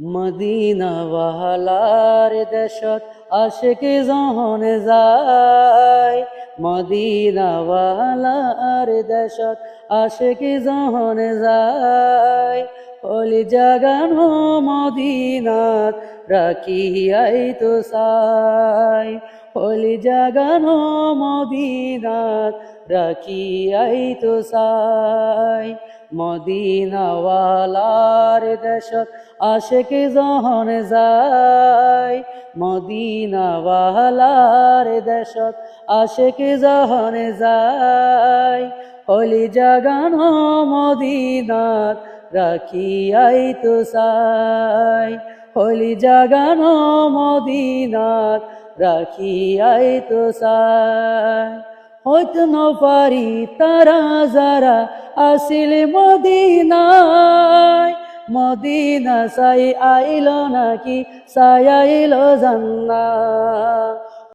মদিনাওয়ালার দেশত আশেকে জহনে যায়। মদিনাওয়ালার দেশত আশেকে জহনে যায়। অলি জাগানো মদিনাত, রাখিয়াই তো সাই অলি জাগানো মদিনাত রাখিয়াই তো সাই মদিনাওয়ালার দেশত আশেকে জহন যায়। মদিনাওয়ালার দেশত আশেকে জহন যায়। অলি জাগানো মদিনাত রাখিয়াই তো সাই হলি জাগানো মদিনার, রাখিয়াই তো সাই হইতো পারি তারা যারা আসিল মদিনায়, মদিনা সাই আইল নাকি সাই আইল জান্না